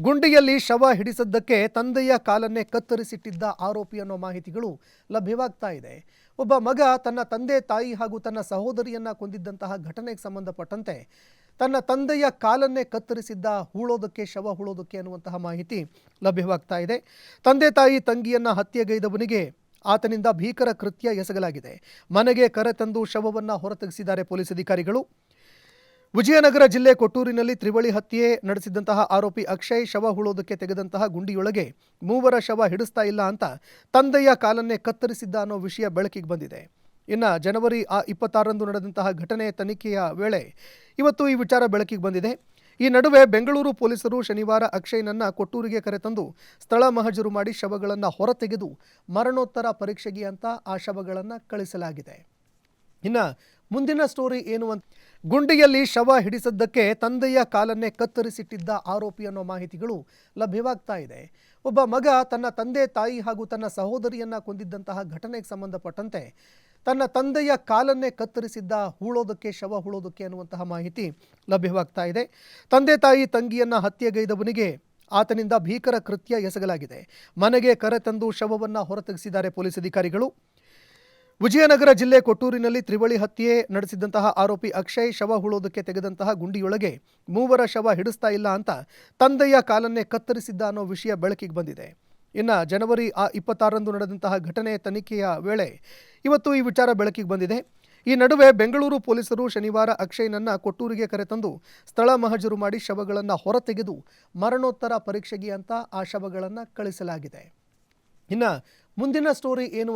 ಗುಂಡಿಯಲ್ಲಿ ಶವ ಹಿಡಿಸದ್ದಕ್ಕೆ ತಂದೆಯ ಕಾಲನ್ನೇ ಕತ್ತರಿಸಿಟ್ಟಿದ್ದ ಆರೋಪಿ ಅನ್ನೋ ಮಾಹಿತಿಗಳು ಲಭ್ಯವಾಗ್ತಾ ಇದೆ. ಒಬ್ಬ ಮಗ ತನ್ನ ತಂದೆ, ತಾಯಿ ಹಾಗೂ ತನ್ನ ಸಹೋದರಿಯನ್ನ ಕೊಂದಿದ್ದಂತಹ ಘಟನೆಗೆ ಸಂಬಂಧಪಟ್ಟಂತೆ ತನ್ನ ತಂದೆಯ ಕಾಲನ್ನೇ ಕತ್ತರಿಸಿದ್ದ ಹೂಳೋದಕ್ಕೆ, ಶವ ಹೂಳೋದಕ್ಕೆ ಅನ್ನುವಂತಹ ಮಾಹಿತಿ ಲಭ್ಯವಾಗ್ತಾ ಇದೆ. ತಂದೆ, ತಾಯಿ ತಂಗಿಯನ್ನ ಹತ್ಯೆಗೈದವನಿಗೆ ಆತನಿಂದ ಭೀಕರ ಕೃತ್ಯ ಎಸಗಲಾಗಿದೆ. ಮನೆಗೆ ಕರೆತಂದು ಶವವನ್ನು ಹೊರತೆಗೆಸಿದ್ದಾರೆ ಪೊಲೀಸ್ ಅಧಿಕಾರಿಗಳು. ವಿಜಯನಗರ ಜಿಲ್ಲೆ ಕೊಟ್ಟೂರಿನಲ್ಲಿ ತ್ರಿವಳಿ ಹತ್ಯೆ ನಡೆಸಿದಂತಹ ಆರೋಪಿ ಅಕ್ಷಯ್ ಶವ ಹುಳೋದಕ್ಕೆ ತೆಗೆದಂತಹ ಗುಂಡಿಯೊಳಗೆ ಮೂವರ ಶವ ಹಿಡಿಸ್ತಾ ಇಲ್ಲ ಅಂತ ತಂದೆಯ ಕಾಲನ್ನೇ ಕತ್ತರಿಸಿದ್ದ ಅನ್ನೋ ವಿಷಯ ಬೆಳಕಿಗೆ ಬಂದಿದೆ. ಇನ್ನು ಜನವರಿ ಆ ಇಪ್ಪತ್ತಾರರಂದು ನಡೆದಂತಹ ಘಟನೆ ತನಿಖೆಯ ವೇಳೆ ಇವತ್ತು ಈ ವಿಚಾರ ಬೆಳಕಿಗೆ ಬಂದಿದೆ. ಈ ನಡುವೆ ಬೆಂಗಳೂರು ಪೊಲೀಸರು ಶನಿವಾರ ಅಕ್ಷಯ್ನನ್ನ ಕೊಟ್ಟೂರಿಗೆ ಕರೆತಂದು ಸ್ಥಳ ಮಹಜರು ಮಾಡಿ ಶವಗಳನ್ನು ಹೊರತೆಗೆದು ಮರಣೋತ್ತರ ಪರೀಕ್ಷೆಗೆ ಅಂತ ಆ ಶವಗಳನ್ನು ಕಳಿಸಲಾಗಿದೆ. ಇನ್ನ ಮುಂದಿನ ಸ್ಟೋರಿ ಏನು ಅಂತ. ಗುಂಡಿಯಲ್ಲಿ ಶವ ಹಿಡಿಸದ್ದಕ್ಕೆ ತಂದೆಯ ಕಾಲನ್ನೇ ಕತ್ತರಿಸಿಟ್ಟಿದ್ದ ಆರೋಪಿ ಅನ್ನೋ ಮಾಹಿತಿಗಳು ಲಭ್ಯವಾಗ್ತಾ ಇದೆ. ಒಬ್ಬ ಮಗ ತನ್ನ ತಂದೆ, ತಾಯಿ ಹಾಗೂ ತನ್ನ ಸಹೋದರಿಯನ್ನ ಕೊಂದಿದ್ದಂತಹ ಘಟನೆಗೆ ಸಂಬಂಧಪಟ್ಟಂತೆ ತನ್ನ ತಂದೆಯ ಕಾಲನ್ನೇ ಕತ್ತರಿಸಿದ್ದ ಹೂಳೋದಕ್ಕೆ, ಶವ ಹೂಳೋದಕ್ಕೆ ಅನ್ನುವಂತಹ ಮಾಹಿತಿ ಲಭ್ಯವಾಗ್ತಾ ಇದೆ. ತಂದೆ, ತಾಯಿ ತಂಗಿಯನ್ನ ಹತ್ಯೆಗೈದವನಿಗೆ ಆತನಿಂದ ಭೀಕರ ಕೃತ್ಯ ಎಸಗಲಾಗಿದೆ. ಮನೆಗೆ ಕರೆತಂದು ಶವವನ್ನು ಹೊರತೆಗೆಸಿದ್ದಾರೆ ಪೊಲೀಸ್ ಅಧಿಕಾರಿಗಳು. ವಿಜಯನಗರ ಜಿಲ್ಲೆ ಕೊಟ್ಟೂರಿನಲ್ಲಿ ತ್ರಿವಳಿ ಹತ್ಯೆ ನಡೆಸಿದಂತಹ ಆರೋಪಿ ಅಕ್ಷಯ್ ಶವ ಹುಳೋದಕ್ಕೆ ತೆಗೆದಂತಹ ಗುಂಡಿಯೊಳಗೆ ಮೂವರ ಶವ ಹಿಡಿಸ್ತಾ ಇಲ್ಲ ಅಂತ ತಂದೆಯ ಕಾಲನ್ನೇ ಕತ್ತರಿಸಿದ್ದ ಅನ್ನೋ ವಿಷಯ ಬೆಳಕಿಗೆ ಬಂದಿದೆ. ಇನ್ನು ಜನವರಿ ಆ ಇಪ್ಪತ್ತಾರರಂದು ನಡೆದಂತಹ ಘಟನೆ ತನಿಖೆಯ ವೇಳೆ ಇವತ್ತು ಈ ವಿಚಾರ ಬೆಳಕಿಗೆ ಬಂದಿದೆ. ಈ ನಡುವೆ ಬೆಂಗಳೂರು ಪೊಲೀಸರು ಶನಿವಾರ ಅಕ್ಷಯ್ನನ್ನ ಕೊಟ್ಟೂರಿಗೆ ಕರೆತಂದು ಸ್ಥಳ ಮಹಜರು ಮಾಡಿ ಶವಗಳನ್ನು ಹೊರತೆಗೆದು ಮರಣೋತ್ತರ ಪರೀಕ್ಷೆಗೆ ಅಂತ ಆ ಶವಗಳನ್ನು ಕಳಿಸಲಾಗಿದೆ. ಇನ್ನು ಮುಂದಿನ ಸ್ಟೋರಿ ಏನು